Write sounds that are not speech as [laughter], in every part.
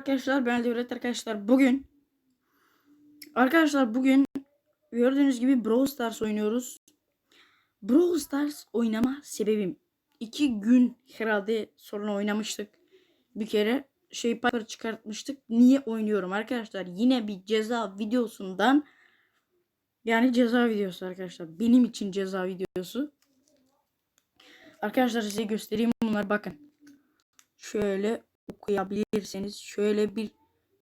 arkadaşlar ben Devlet arkadaşlar bugün Arkadaşlar bugün gördüğünüz gibi Brawl Stars oynuyoruz. Brawl Stars oynama sebebim iki gün herhalde sonra oynamıştık. Bir kere şey Piper çıkartmıştık. Niye oynuyorum arkadaşlar? Yine bir ceza videosundan yani ceza videosu arkadaşlar. Benim için ceza videosu. Arkadaşlar size göstereyim bunlar bakın. Şöyle okuyabilirseniz şöyle bir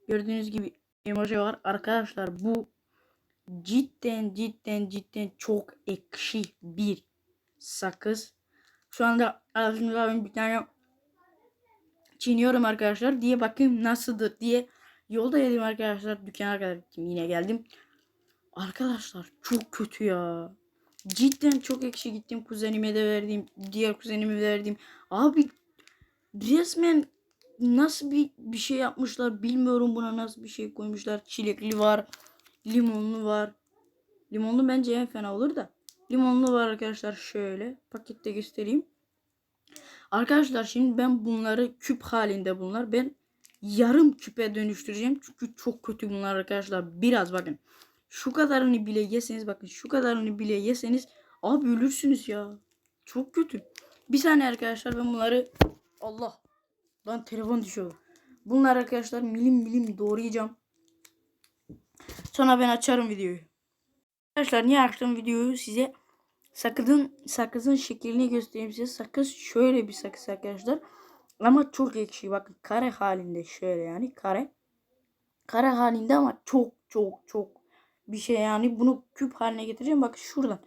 gördüğünüz gibi emoji var. Arkadaşlar bu cidden cidden cidden çok ekşi bir sakız. Şu anda ağzımda ben bir tane çiğniyorum arkadaşlar diye bakayım nasıldır diye yolda yedim arkadaşlar dükkana kadar gittim yine geldim. Arkadaşlar çok kötü ya. Cidden çok ekşi gittim kuzenime de verdim. Diğer kuzenime de verdim. Abi resmen nasıl bir bir şey yapmışlar bilmiyorum buna nasıl bir şey koymuşlar. Çilekli var, limonlu var. Limonlu bence en fena olur da. Limonlu var arkadaşlar şöyle pakette göstereyim. Arkadaşlar şimdi ben bunları küp halinde bunlar. Ben yarım küpe dönüştüreceğim. Çünkü çok kötü bunlar arkadaşlar. Biraz bakın. Şu kadarını bile yeseniz bakın şu kadarını bile yeseniz abi ölürsünüz ya. Çok kötü. Bir saniye arkadaşlar ben bunları Allah Lan telefon düşüyor. Bunlar arkadaşlar milim milim doğrayacağım. Sonra ben açarım videoyu. Arkadaşlar niye açtım videoyu size sakızın sakızın şeklini göstereyim size. Sakız şöyle bir sakız arkadaşlar. Ama çok ekşi. Bakın kare halinde şöyle yani kare. Kare halinde ama çok çok çok bir şey yani bunu küp haline getireceğim. Bakın şuradan.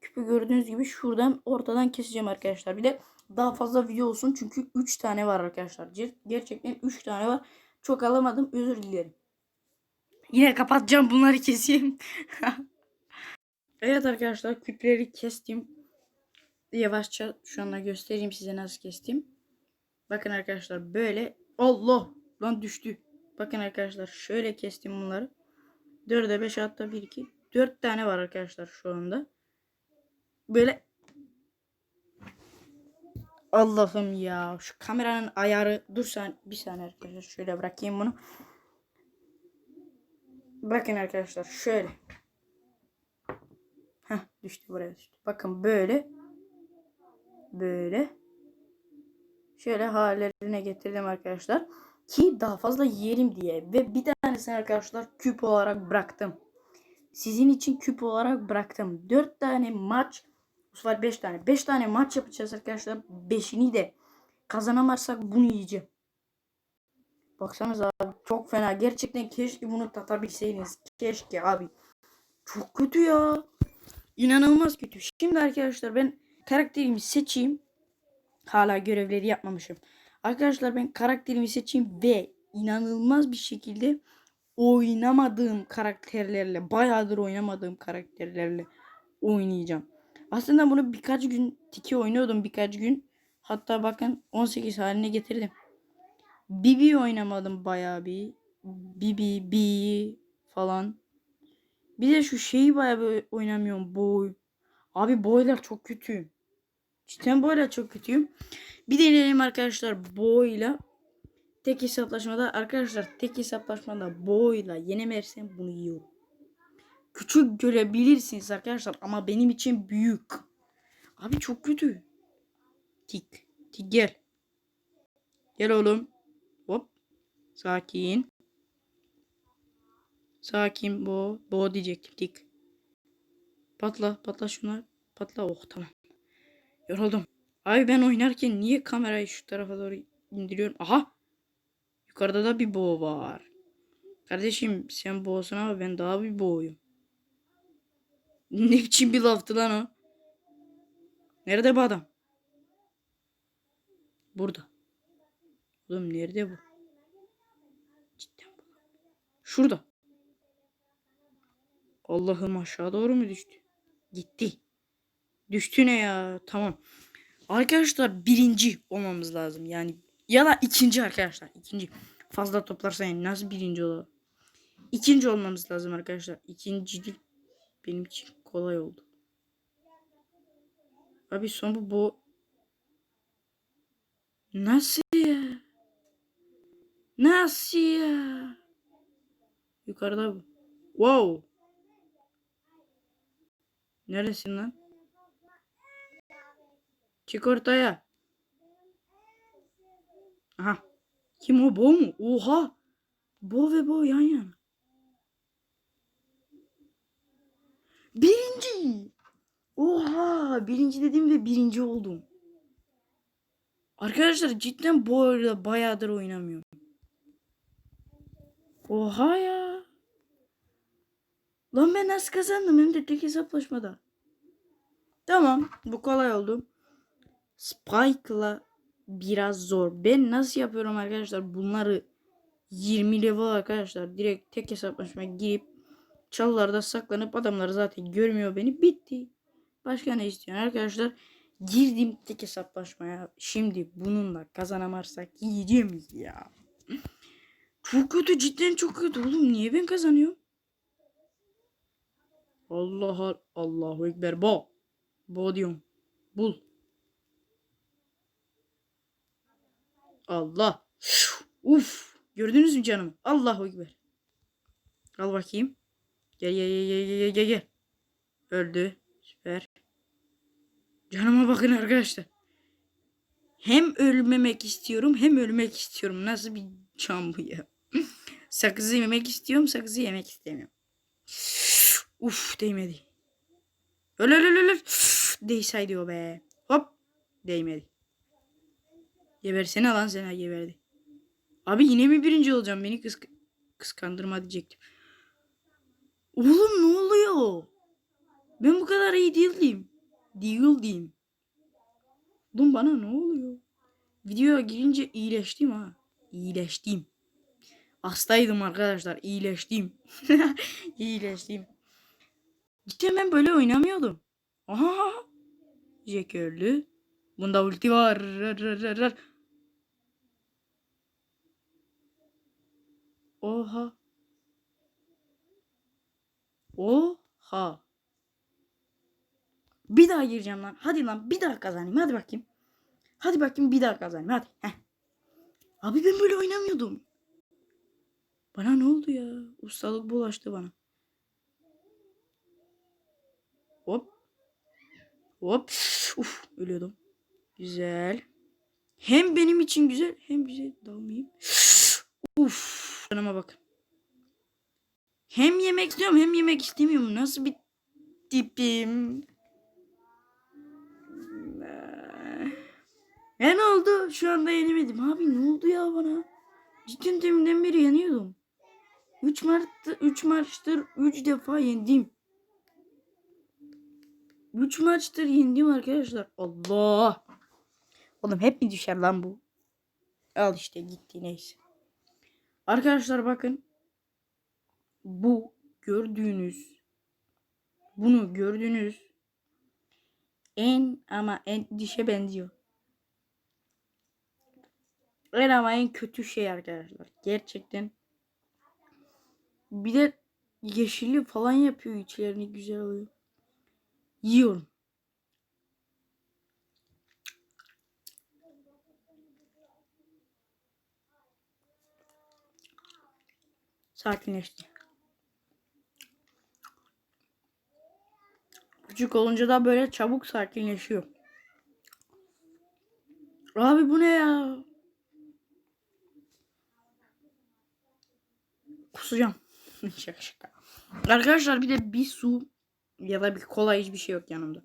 Küpü gördüğünüz gibi şuradan ortadan keseceğim arkadaşlar. Bir de daha fazla video olsun. Çünkü 3 tane var arkadaşlar. Gerçekten 3 tane var. Çok alamadım. Özür dilerim. Yine kapatacağım bunları keseyim. [laughs] evet arkadaşlar küpleri kestim. Yavaşça şu anda göstereyim size nasıl kestim. Bakın arkadaşlar böyle. Allah lan düştü. Bakın arkadaşlar şöyle kestim bunları. 4'e 5 hatta 1 2 4 tane var arkadaşlar şu anda. Böyle Allah'ım ya. Şu kameranın ayarı. Dur sen bir saniye arkadaşlar. Şöyle bırakayım bunu. Bakın arkadaşlar şöyle. Heh düştü buraya düştü. Bakın böyle. Böyle. Şöyle hallerine getirdim arkadaşlar. Ki daha fazla yerim diye. Ve bir tanesini arkadaşlar küp olarak bıraktım. Sizin için küp olarak bıraktım. 4 tane maç bu sefer 5 tane. 5 tane maç yapacağız arkadaşlar. 5'ini de kazanamazsak bunu yiyeceğim. Baksanıza abi çok fena. Gerçekten keşke bunu tatabilseydiniz. Keşke abi. Çok kötü ya. İnanılmaz kötü. Şimdi arkadaşlar ben karakterimi seçeyim. Hala görevleri yapmamışım. Arkadaşlar ben karakterimi seçeyim ve inanılmaz bir şekilde oynamadığım karakterlerle bayağıdır oynamadığım karakterlerle oynayacağım. Aslında bunu birkaç gün tiki oynuyordum birkaç gün. Hatta bakın 18 haline getirdim. Bibi oynamadım bayağı bir. Bibi, Bi falan. Bir de şu şeyi bayağı bir oynamıyorum. Boy. Abi boylar çok kötü. Cidden boylar çok kötüyüm. Bir deneyelim arkadaşlar boyla. Tek hesaplaşmada arkadaşlar tek hesaplaşmada boyla yenemersem bunu yiyorum küçük görebilirsiniz arkadaşlar ama benim için büyük. Abi çok kötü. Tik. Tik gel. Gel oğlum. Hop. Sakin. Sakin bo. Bo diyecektim tik. Patla patla şuna. Patla oh tamam. Yoruldum. Abi ben oynarken niye kamerayı şu tarafa doğru indiriyorum? Aha. Yukarıda da bir bo var. Kardeşim sen boğsun ama ben daha bir boğuyum. Ne biçim bir laftı lan o? Nerede bu adam? Burada. Oğlum nerede bu? Cidden bu. Şurada. Allah'ım aşağı doğru mu düştü? Gitti. Düştü ne ya? Tamam. Arkadaşlar birinci olmamız lazım. Yani ya da ikinci arkadaşlar. İkinci. Fazla toplarsa yani nasıl birinci olur? İkinci olmamız lazım arkadaşlar. İkinci benim için kolay oldu. Abi son bu bu nasıl ya? Nasıl ya? Yukarıda bu. Wow. Neresin lan? Çık ortaya. Aha. Kim o? Bo mu? Oha. Bo ve Bo yan yana. Birinci. Oha. Birinci dedim ve birinci oldum. Arkadaşlar cidden bu arada bayağıdır oynamıyorum. Oha ya. Lan ben nasıl kazandım hem de tek hesaplaşmada. Tamam bu kolay oldu. Spike'la biraz zor. Ben nasıl yapıyorum arkadaşlar bunları 20 level arkadaşlar. Direkt tek hesaplaşma girip çalılarda saklanıp adamlar zaten görmüyor beni. Bitti. Başka ne istiyorsun arkadaşlar? Girdim tek hesaplaşmaya. Şimdi bununla kazanamazsak yiyeceğim ya. Çok kötü cidden çok kötü oğlum. Niye ben kazanıyorum? Allah Allahu Ekber. Bo. Bo diyorum. Bul. Allah. Uf. Gördünüz mü canım? Allahu Ekber. Al bakayım. Gel gel gel gel gel gel. Öldü. Süper. Canıma bakın arkadaşlar. Hem ölmemek istiyorum hem ölmek istiyorum. Nasıl bir can bu ya? [laughs] sakızı yemek istiyorum, sakızı yemek istemiyorum. Uf değmedi. Öl öl öl öl. Değseydi o be. Hop. Değmedi. Gebersene lan sen geberdi. Abi yine mi birinci olacağım? Beni kısk kıskandırma diyecektim. Oğlum ne oluyor? Ben bu kadar iyi değildim. Değildim. Oğlum bana ne oluyor? Videoya girince iyileştim ha. İyileştim. Hastaydım arkadaşlar. İyileştim. [laughs] İyileştim. Cidden ben böyle oynamıyordum. Aha. Jack öldü. Bunda ulti var. Oha. Oha. Bir daha gireceğim lan. Hadi lan bir daha kazanayım. Hadi bakayım. Hadi bakayım bir daha kazanayım. Hadi. Heh. Abi ben böyle oynamıyordum. Bana ne oldu ya? Ustalık bulaştı bana. Hop. Hop. Uf ölüyordum. Güzel. Hem benim için güzel hem bize dalmayayım. Uf. Canıma bak. Hem yemek istiyorum hem yemek istemiyorum. Nasıl bir tipim? Ne oldu? Şu anda yenemedim. Abi ne oldu ya bana? Cidden deminden beri yeniyordum. 3 Mart'ta 3 maçtır 3 defa yendim. 3 maçtır yendim arkadaşlar. Allah. Oğlum hep mi düşer lan bu? Al işte gitti neyse. Arkadaşlar bakın. Bu gördüğünüz bunu gördüğünüz en ama en dişe benziyor. En ama en kötü şey arkadaşlar. Gerçekten. Bir de yeşilli falan yapıyor içlerini güzel oluyor. Yiyorum. Sakinleşti. Küçük olunca da böyle çabuk sakinleşiyor. Abi bu ne ya? Kusacağım. [laughs] şaka şaka. Arkadaşlar bir de bir su ya da bir kola hiçbir şey yok yanımda.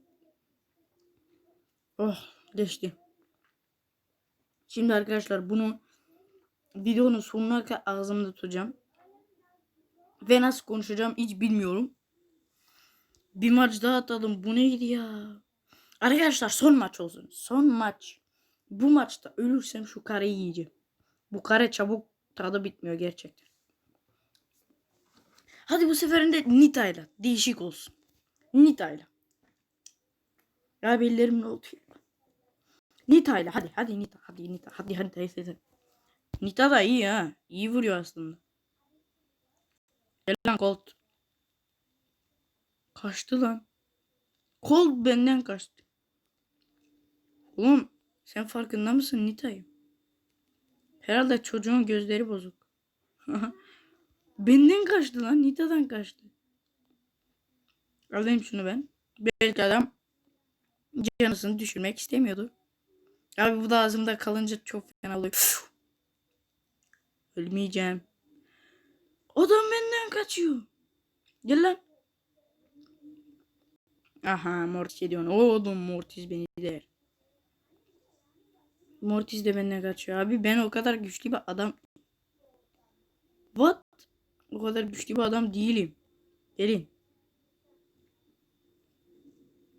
Oh geçti. Şimdi arkadaşlar bunu videonun sonuna kadar ağzımda tutacağım. Ve nasıl konuşacağım hiç bilmiyorum. Bir maç daha atalım. Bu neydi ya? Arkadaşlar son maç olsun. Son maç. Bu maçta ölürsem şu kareyi yiyeceğim. Bu kare çabuk tadı bitmiyor gerçekten. Hadi bu seferinde Nita'yla. Değişik olsun. Nita'yla. Ya bellerim ne oldu ya? Nita'yla hadi hadi Nita hadi Nita hadi hadi hadi. hadi. Nita da iyi ha. İyi vuruyor aslında. Gel lan Colt. Kaçtı lan. Colt benden kaçtı. Oğlum sen farkında mısın Nita'yım? Herhalde çocuğun gözleri bozuk. [laughs] Benden kaçtı lan. Nita'dan kaçtı. Alayım şunu ben. Belki adam canısını düşürmek istemiyordu. Abi bu da ağzımda kalınca çok fena oluyor. Ölmeyeceğim. Adam benden kaçıyor. Gel lan. Aha Mortis ediyor. Oğlum Mortis beni der. Mortis de benden kaçıyor. Abi ben o kadar güçlü bir adam. What? O kadar güçlü bir adam değilim. Gelin.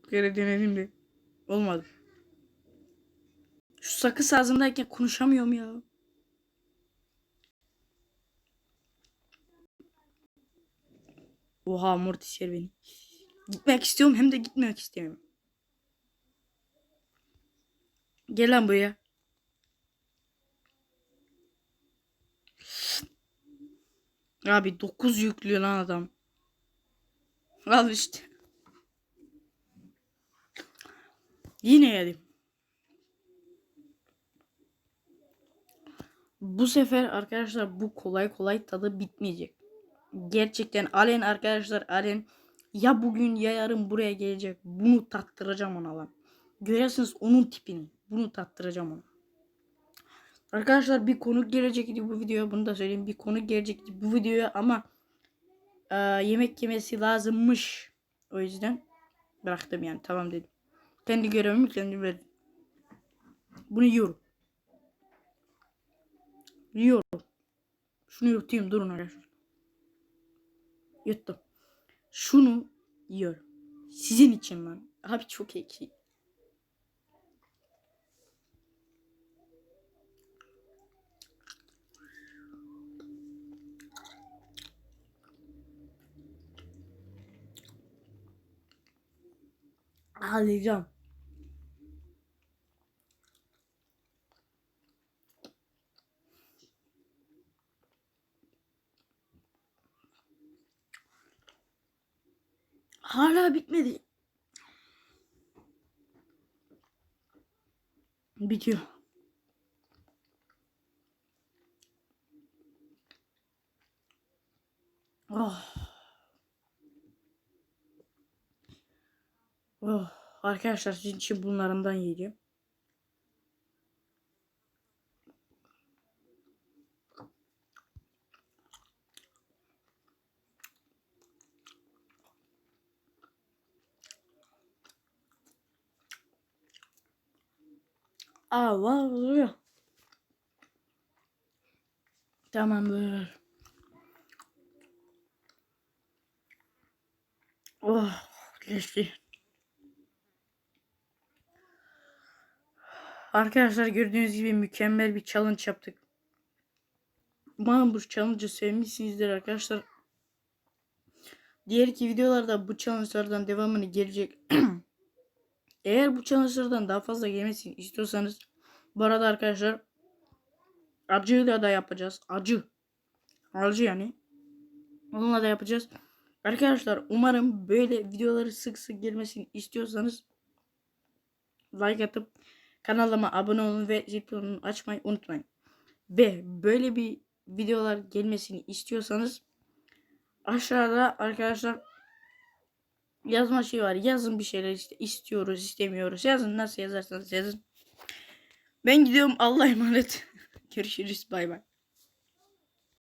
Bir kere denedim de. Olmadı. Şu sakız ağzımdayken konuşamıyorum ya. Oha Mortis yer beni. Gitmek istiyorum hem de gitmek istemiyorum. Gel lan buraya. Abi 9 yüklüyor lan adam. Al işte. Yine yedim. Bu sefer arkadaşlar bu kolay kolay tadı bitmeyecek. Gerçekten Alen arkadaşlar Alen ya bugün ya yarın buraya gelecek. Bunu tattıracağım ona lan. Görüyorsunuz onun tipini. Bunu tattıracağım ona. Arkadaşlar bir konuk gelecekti bu videoya. Bunu da söyleyeyim. Bir konuk gelecekti bu videoya ama e, yemek yemesi lazımmış. O yüzden bıraktım yani. Tamam dedim. Kendi görevimi kendim verdim. Bunu yiyorum. Yiyorum. Şunu yutayım durun arkadaşlar. Yuttum. Şunu yiyorum. Sizin için lan. Abi çok ekşi. Ağlayacağım. Hala bitmedi. Bitiyor. Oh. Oh. Arkadaşlar sizin için bunlarından yiyeceğim. Allah. Tamamdır. Oh, geçti. Arkadaşlar gördüğünüz gibi mükemmel bir challenge yaptık. Umarım bu challenge'ı sevmişsinizdir arkadaşlar. Diğer iki videolarda bu challenge'lardan devamını gelecek. [clears throat] Eğer bu challenge'lardan daha fazla gelmesini istiyorsanız bu arada arkadaşlar acıyla da yapacağız. Acı. Acı yani. Onunla da yapacağız. Arkadaşlar umarım böyle videoları sık sık gelmesini istiyorsanız like atıp kanalıma abone olun ve zil butonunu açmayı unutmayın. Ve böyle bir videolar gelmesini istiyorsanız aşağıda arkadaşlar yazma şey var. Yazın bir şeyler işte istiyoruz, istemiyoruz. Yazın nasıl yazarsanız yazın. Ben gidiyorum. Allah'a emanet. [laughs] Görüşürüz. Bay bay.